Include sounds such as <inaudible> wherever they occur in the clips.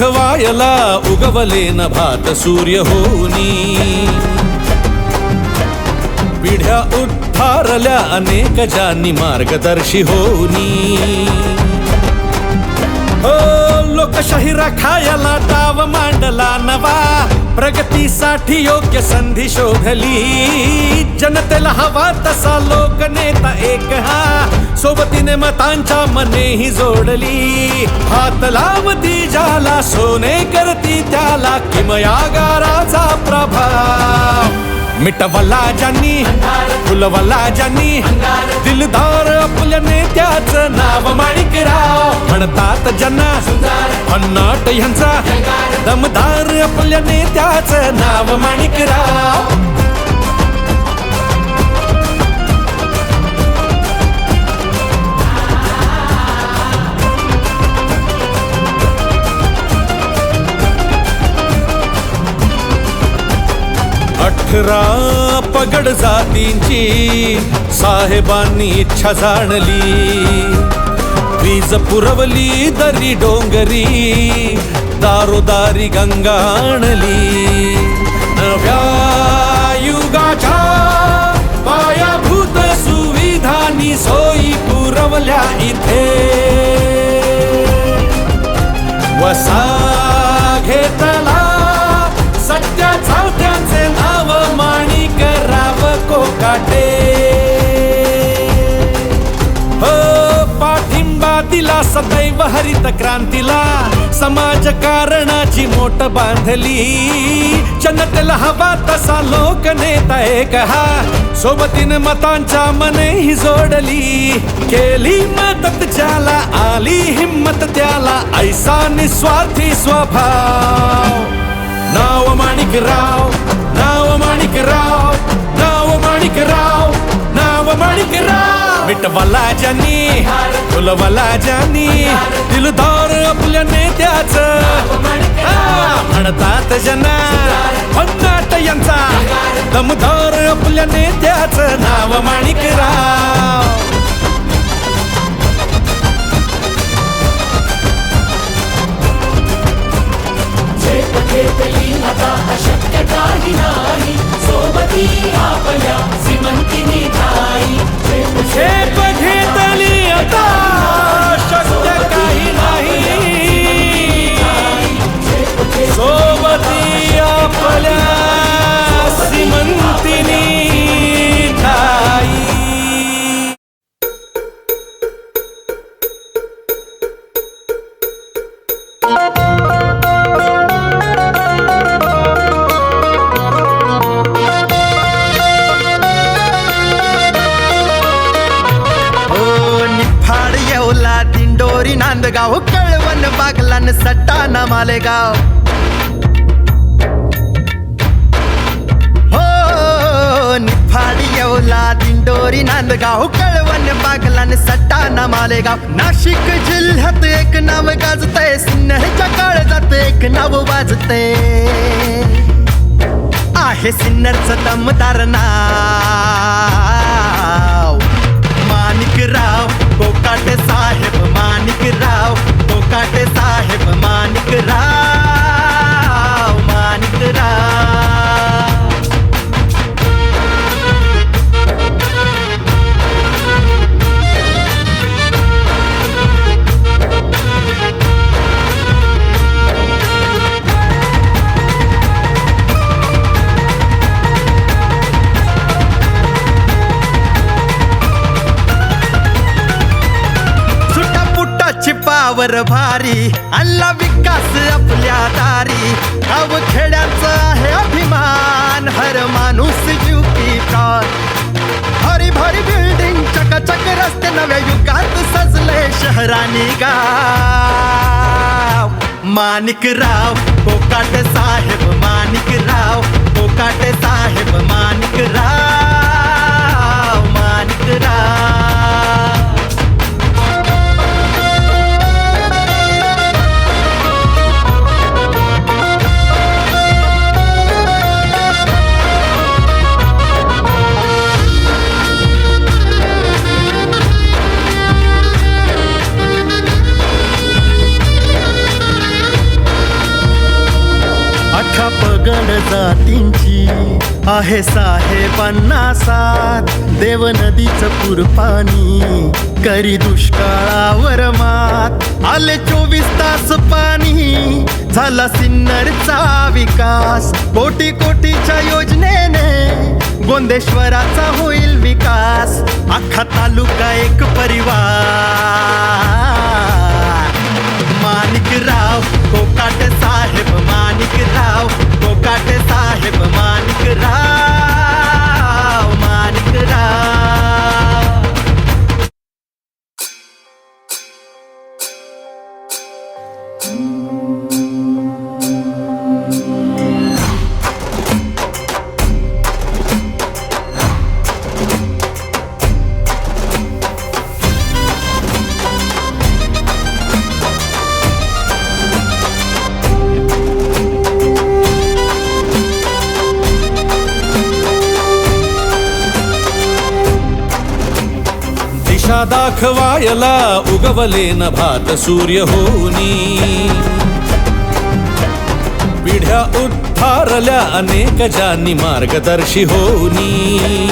आशा दाखवायला उगवले न भात सूर्य होनी पिढ्या उद्धारल्या अनेक जानी मार्गदर्शी होनी हो लोकशाही राखायला डाव मांडला नवा प्रगतीसाठी योग्य संधी शोधली जनतेला हवा तसा लोकनेता एक हा सोबतीने मतांच्या मनेही जोडली. हात लावती ज्याला सोने करती त्याला किमयागाराचा प्रभाव. मिटवला ज्यांनी फुलवला ज्यांनी दिलदार आपल्या नेत्याचं नाव माणिकराव म्हणतात ज्यांना भन्नाट ह्यांचा दमदार आपल्या नेत्याचं नाव माणिकराव अठरा पगड जातींची साहेबांनी इच्छा जाणली. वीज पुरवली दरी डोंगरी दारोदारी गंगा आणली. नव्या युगाच्या पायाभूत सुविधानी सोयी पुरवल्या इथे. वसा घेतला सदैव हरित क्रांतीला. समाजकारणाची मोठ बांधली. जनतेला हवा तसा लोकनेता एक हा. सोबतीन मतांच्या मनेही जोडली. केली मदत ज्याला आली हिम्मत त्याला ऐसा निस्वार्थी स्वभाव. नाव माणिकराव नाव माणिकराव नाव माणिकराव नाव माणिकराव मिटवला ज्यांनी फुलवला ज्यांनी दिलदार आपल्या नेत्याच. म्हणतात जना भन्नाट यांचा दमदार आपल्या नेत्याच नाव माणिकराव. झेप घेतली आता अशक्य काही नाही सोबती आपल्या श्रीमंतीनी ठाई झेप घेतली आता शक्य काही नाही. दिंडोरी नांदगाव कळवण बागलान सट्टाणा मालेगाव. नाशिक जिल्ह्यात एक नाव गाजतय सिन्नरच्या काळजात एक नाव वाजतय. आहे सिन्नरचं दमदार नाव. माणिकराव कोकाटे साहेब माणिकराव कोकाटे साहेब माणिकराव. पुट्टाची भारी. अल्ला विकास आपल्या दारी. गाव खेड्याचा आहे अभिमान. हर माणूस युकी की प्राण. भारी भारी बिल्डिंग चकाचक रस्ते नव्या युगात सजले शहरानी गाव. माणिकराव कोकाट साहेब माणिकराव कोकाट साहेब माणिकराव माणिक राव. आहे साहेबांना साथ देव नदीचं पूर पाणी करी दुष्काळावर मात. आले चोवीस तास पाणी झाला सिन्नरचा विकास. कोटी कोटीच्या योजनेने गोंदेश्वराचा होईल विकास. अख्खा तालुका एक परिवार. माणिकराव कोकाट माणिकराव कोकाटे साहेब माणिकराव माणिकराव दाखवायला उगवले न भात सूर्य होनी पिढ्या उद्धारल्या अनेक जानी मार्गदर्शी होनी.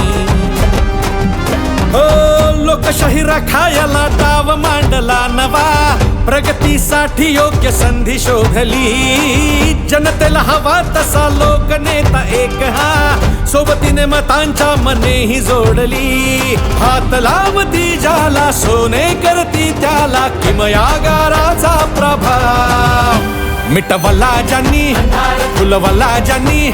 हो लोकशाही राखायला डाव मांडला नवा. प्रगतीसाठी योग्य संधी शोधली जनतेला हवा तसा लोकनेता एक हा. सोबतीने मतांच्या मनेही जोडली. हात लावती ज्याला सोने करती त्याला. किमयागाराचा प्रभाव. मिटवला ज्यांनी फुलवला ज्यांनी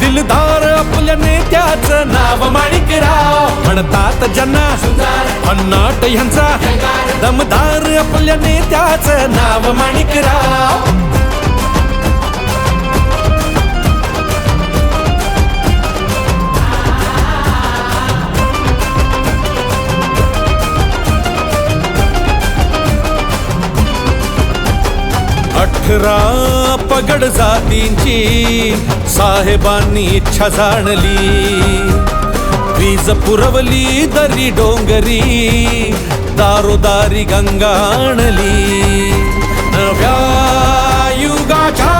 दिलदार आपल्या नेत्याचं नाव माणिकराव म्हणतात ज्यांना भन्नाट ह्यांचा दमदार आपल्या नेत्याचं नाव माणिकराव अठरा पगड जातींची साहेबांनी इच्छा जाणली. वीज पुरवली दरी डोंगरी दारोदारी गंगा आणली. नव्या युगाच्या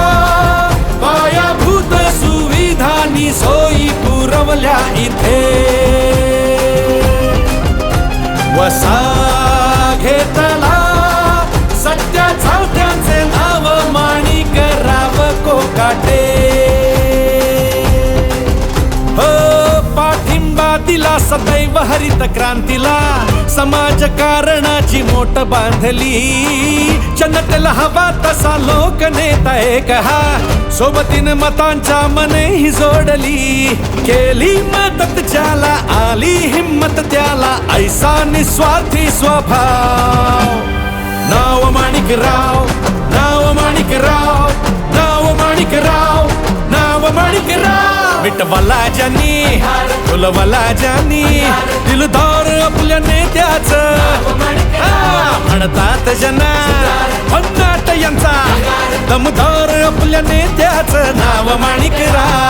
पायाभूत सुविधानी सोयी पुरवल्या इथे. वसा घेतला काटे। हो पाठिंबा दिला सदैव हरित क्रांतीला समाजकारणाची मोठ बांधली. जनतेला हवा तसा लोक नेता एक हा सोबतीन मतांच्या मनेही जोडली. केली मदत ज्याला आली हिम्मत त्याला ऐसा निस्वार्थी स्वभाव. नाव माणिकराव नाव माणिकराव माणिकराव नाव माणिकराव. मिटवला ज्यांनी फुलवला ज्यांनी दिलदार आपल्या नेत्याचं. हा, म्हणतात ज्यांना भन्नाट यांचा. दमदार आपल्या नेत्याचं. नाव माणिकराव.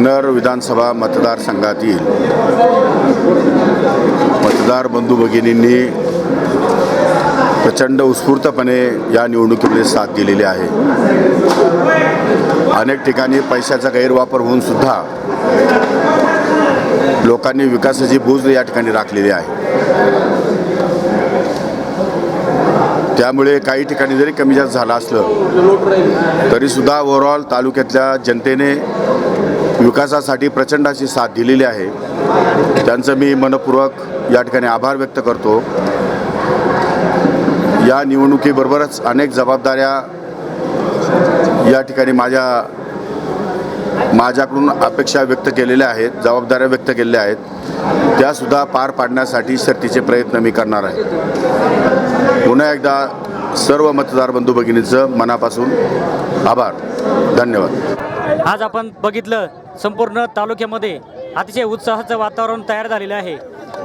सिन्नर विधानसभा मतदारसंघातील मतदार बंधू भगिनींनी प्रचंड उत्स्फूर्तपणे या निवडणुकीमध्ये साथ दिलेली आहे. अनेक ठिकाणी पैशाचा गैरवापर होऊन सुद्धा लोकांनी विकासाची बूज या ठिकाणी राखलेली आहे. त्यामुळे काही ठिकाणी जरी कमी जास्त झालं असलं तरीसुद्धा ओव्हरऑल तालुक्यातल्या जनतेने विकासासाठी प्रचंड अशी साथ दिलेली आहे. त्यांचं मी मनपूर्वक या ठिकाणी आभार व्यक्त करतो. या निवडणुकीबरोबरच अनेक जबाबदाऱ्या या ठिकाणी माझ्या माझ्याकडून अपेक्षा व्यक्त केलेल्या आहेत जबाबदाऱ्या व्यक्त केलेल्या आहेत. त्यासुद्धा पार पाडण्यासाठी शर्तीचे प्रयत्न मी करणार आहे. पुन्हा एकदा सर्व मतदार बंधू भगिनींचं मनापासून आभार. धन्यवाद. आज आपण बघितलं संपूर्ण तालुक्यामध्ये अतिशय उत्साहाचं वातावरण तयार झालेलं आहे.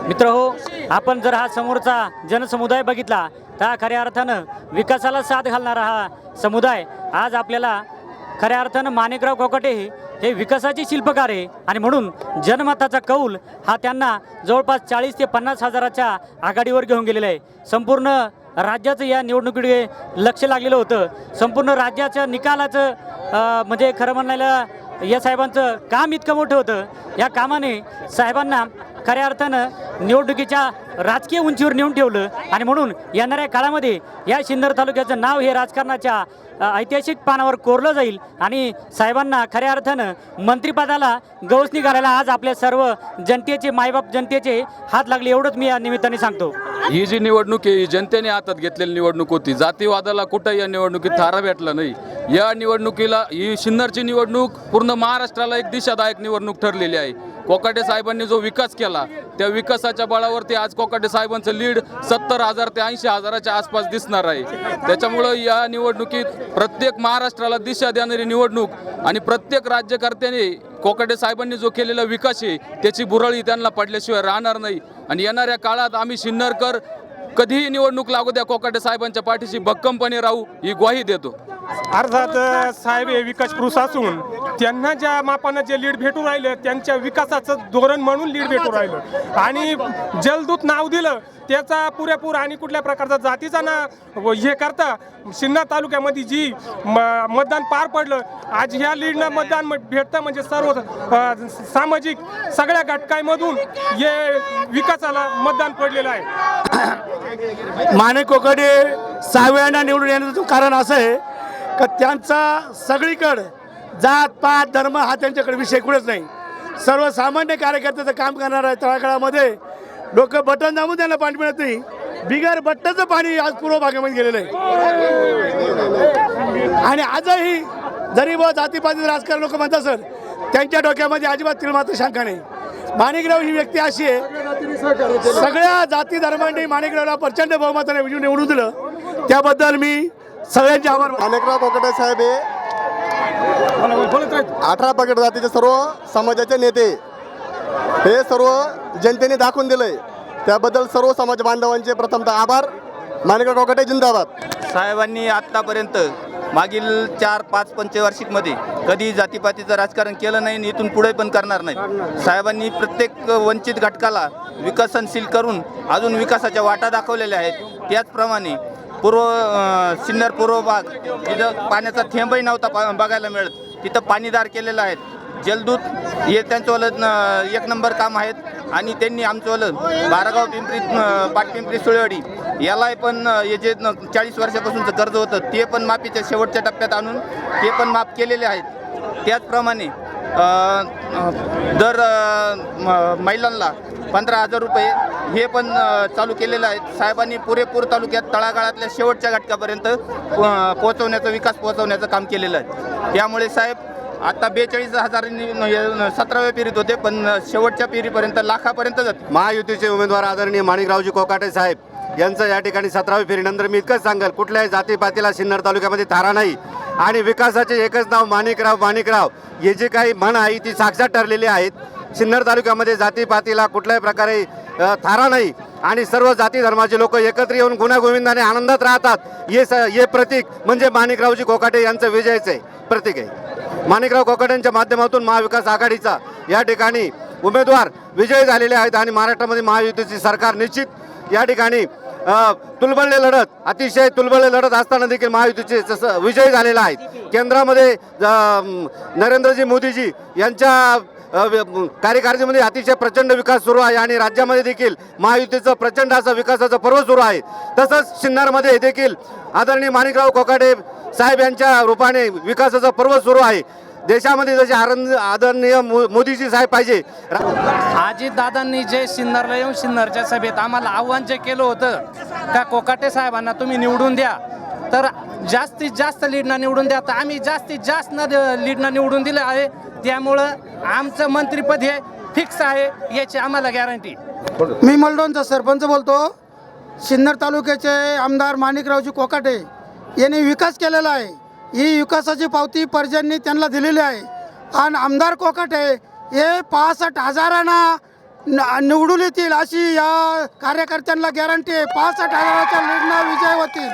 मित्र हो आपण जर हा समोरचा जनसमुदाय बघितला तर खऱ्या अर्थानं विकासाला साथ घालणारा हा समुदाय आज आपल्याला खऱ्या अर्थानं माणिकराव कोकटे हे हे विकासाचे शिल्पकार आहे. आणि म्हणून जनमताचा कौल हा त्यांना जवळपास चाळीस ते पन्नास हजाराच्या आघाडीवर घेऊन गेलेला आहे. संपूर्ण राज्याचं या निवडणुकीकडे लक्ष लागलेलं होतं. संपूर्ण राज्याच्या निकालाचं म्हणजे खरं म्हणायला या साहेबांचं काम इतकं मोठं होतं. या कामाने साहेबांना खऱ्या अर्थानं निवडणुकीच्या राजकीय उंचीवर नेऊन ठेवलं आणि म्हणून येणाऱ्या काळामध्ये या सिन्नर तालुक्याचं नाव हे राजकारणाच्या ऐतिहासिक पानावर कोरलं जाईल आणि साहेबांना खऱ्या अर्थानं मंत्रिपदाला गवसणी घालायला आज आपल्या सर्व जनतेचे मायबाप जनतेचे हात लागले एवढंच मी या निमित्ताने सांगतो. ही जी निवडणूक आहे ही जनतेने हातात घेतलेली निवडणूक होती. जातीवादाला कुठं या निवडणुकीत थारा भेटला नाही. या निवडणुकीला ही सिन्नरची निवडणूक पूर्ण महाराष्ट्राला एक दिशादायक निवडणूक ठरलेली आहे. कोकाटे साहेबांनी जो विकास केला त्या विकासाच्या बळावरती आज कोकाटे साहेबांचं लीड सत्तर हजार ते ऐंशी हजाराच्या आसपास दिसणार आहे. त्याच्यामुळं या निवडणुकीत प्रत्येक महाराष्ट्राला दिशा देणारी निवडणूक आणि प्रत्येक राज्यकर्त्याने कोकाटे साहेबांनी जो केलेला विकास आहे त्याची बुरळी त्यांना पडल्याशिवाय राहणार नाही. आणि येणाऱ्या काळात आम्ही सिन्नरकर कधीही निवडणूक लागू द्या कोकाटे साहेबांच्या पाठीशी भक्कमपणे राहू ही ग्वाही देतो. अर्थात साहेब हे विकास पुरुष असून त्यांना ज्या मापानं जे लीड भेटू राहिलं त्यांच्या विकासाचं धोरण म्हणून लीड भेटू राहिलं. आणि जलदूत नाव दिलं त्याचा पुरेपूर आणि कुठल्या प्रकारचा जातीचा ना हे करता सिन्नर तालुक्यामध्ये जी म मतदान पार पडलं आज ह्या लीडनं मतदान भेटतं म्हणजे सर्व सामाजिक सगळ्या घटकांमधून हे विकासाला मतदान पडलेलं आहे. <coughs> माने कोकडे सहाव्यांना निवडून येण्याचं कारण असं आहे का त्यांचा सगळीकडं जात पात धर्म हा त्यांच्याकडे विषय कुठेच नाही. सर्वसामान्य कार्यकर्त्याचं काम करणार आहे तळागाळामध्ये लोक बटन दाबून त्यांना पाणी मिळत नाही. बिगर बट्टाचं पाणी आज पूर्व भागामध्ये गेलेलं आहे. आणि आजही जरी व जातीपातीचं राजकारण लोक म्हणत असेल त्यांच्या डोक्यामध्ये अजिबात तिळमात्र शंका नाही. माणिकराव ही व्यक्ती अशी आहे सगळ्या जाती धर्मांनी माणिकरावला प्रचंड बहुमताने निवडून दिलं. त्याबद्दल मी सगळ्यांचे आभार. अनेकराव कोकटे साहेब हे अठरा पगड जातीचे सर्व समाजाचे नेते. हे सर्व जनतेने दाखवून दिलंय. त्याबद्दल सर्व समाज बांधवांचे प्रथमतः आभार. माणिकराव कोकटे जिंदाबाद. साहेबांनी आत्तापर्यंत मागील चार पाच पंचवार्षिकमध्ये कधी जातीपातीचं राजकारण केलं नाही आणि इथून पुढे पण करणार नाही. साहेबांनी प्रत्येक वंचित घटकाला विकसनशील करून अजून विकासाच्या वाटा दाखवलेल्या आहेत. त्याचप्रमाणे पूर्व सिन्नर पूर्व भाग तिथं पाण्याचा थेंबही नव्हता पा बघायला मिळत. तिथं पाणीदार केलेलं आहेत. जलदूत हे त्यांचंवालं एक नंबर काम आहेत. आणि त्यांनी आमचंवालं बारागाव पिंपरी पाटपिंपरी सुळेवाडी यालाही पण हे जे चाळीस वर्षापासूनचं कर्ज होतं ते पण माफीच्या शेवटच्या टप्प्यात आणून ते पण माफ केलेले आहेत. त्याचप्रमाणे दर म- महिलांना पंधरा हजार रुपये हे पण चालू केलेलं आहे. साहेबांनी पुरेपूर तालुक्यात तळागाळातल्या शेवटच्या घटकापर्यंत पोहोचवण्याचं विकास पोहोचवण्याचं काम केलेलं आहे. त्यामुळे साहेब आता बेचाळीस हजार सतराव्या फेरीत होते पण शेवटच्या फेरीपर्यंत लाखापर्यंत जाते. महायुतीचे उमेदवार आदरणीय माणिकरावजी कोकाटे साहेब यांचं या ठिकाणी सतरावी फेरीनंतर मी इतकंच सांगेल कुठल्याही जातीपातीला सिन्नर तालुक्यामध्ये थारा नाही. आणि विकासाचे एकच नाव माणिकराव माणिकराव. हे जे काही म्हण आहे ती साक्षात ठरलेली आहेत. सिन्नर तालुक्यामध्ये जातीपातीला कुठल्याही प्रकारे थारा नाही. आणि सर्व जाती धर्माचे लोक एकत्र येऊन गुण्यागोविंदाने आनंदात राहतात. हे स हे प्रतीक म्हणजे माणिकरावजी कोकाटे यांचं विजयाचे आहे. प्रतीक आहे. माणिकराव कोकाटेंच्या माध्यमातून महाविकास आघाडीचा या ठिकाणी उमेदवार विजयी झालेले आहेत आणि महाराष्ट्रामध्ये महायुतीची सरकार निश्चित. या ठिकाणी तुलबळले लढत अतिशय तुलबळले लढत असताना देखील महायुतीचे जसं विजयी झालेला आहे केंद्रामध्ये नरेंद्रजी मोदीजी यांच्या कार्यकारिणीमध्ये अतिशय प्रचंड विकास सुरू आहे आणि राज्यामध्ये देखील महायुतीचं प्रचंड असं विकासाचं पर्व सुरू आहे. तसंच सिन्नरमध्ये देखील आदरणीय माणिकराव कोकाटे साहेब यांच्या रूपाने विकासाचं पर्व सुरू आहे. देशामध्ये जसे आरंद आदरणीय मो- मोदीजी साहेब पाहिजे. अजितदादांनी जे सिन्नरला येऊन सिन्नरच्या सभेत आम्हाला आव्हान जे केलं होतं का कोकाटे साहेबांना तुम्ही निवडून द्या. तर जास्तीत जास्त लीडनं निवडून द्या. तर आम्ही जास्तीत जास्त न लीडनं निवडून दिलं आहे. त्यामुळं आमचं मंत्रिपद हे फिक्स आहे याची आम्हाला गॅरंटी मी मलडोनचा सरपंच बोलतो. सिन्नर तालुक्याचे आमदार माणिकरावजी कोकाटे यांनी विकास केलेला आहे. ही विकासाची पावती पर्जन्य त्यांना दिलेली आहे. आणि आमदार कोकाटे हे पासष्ट हजारांना निवडून येतील अशी या कार्यकर्त्यांना गॅरंटी आहे. पासष्ट हजाराच्या निर्णय विजय होतील.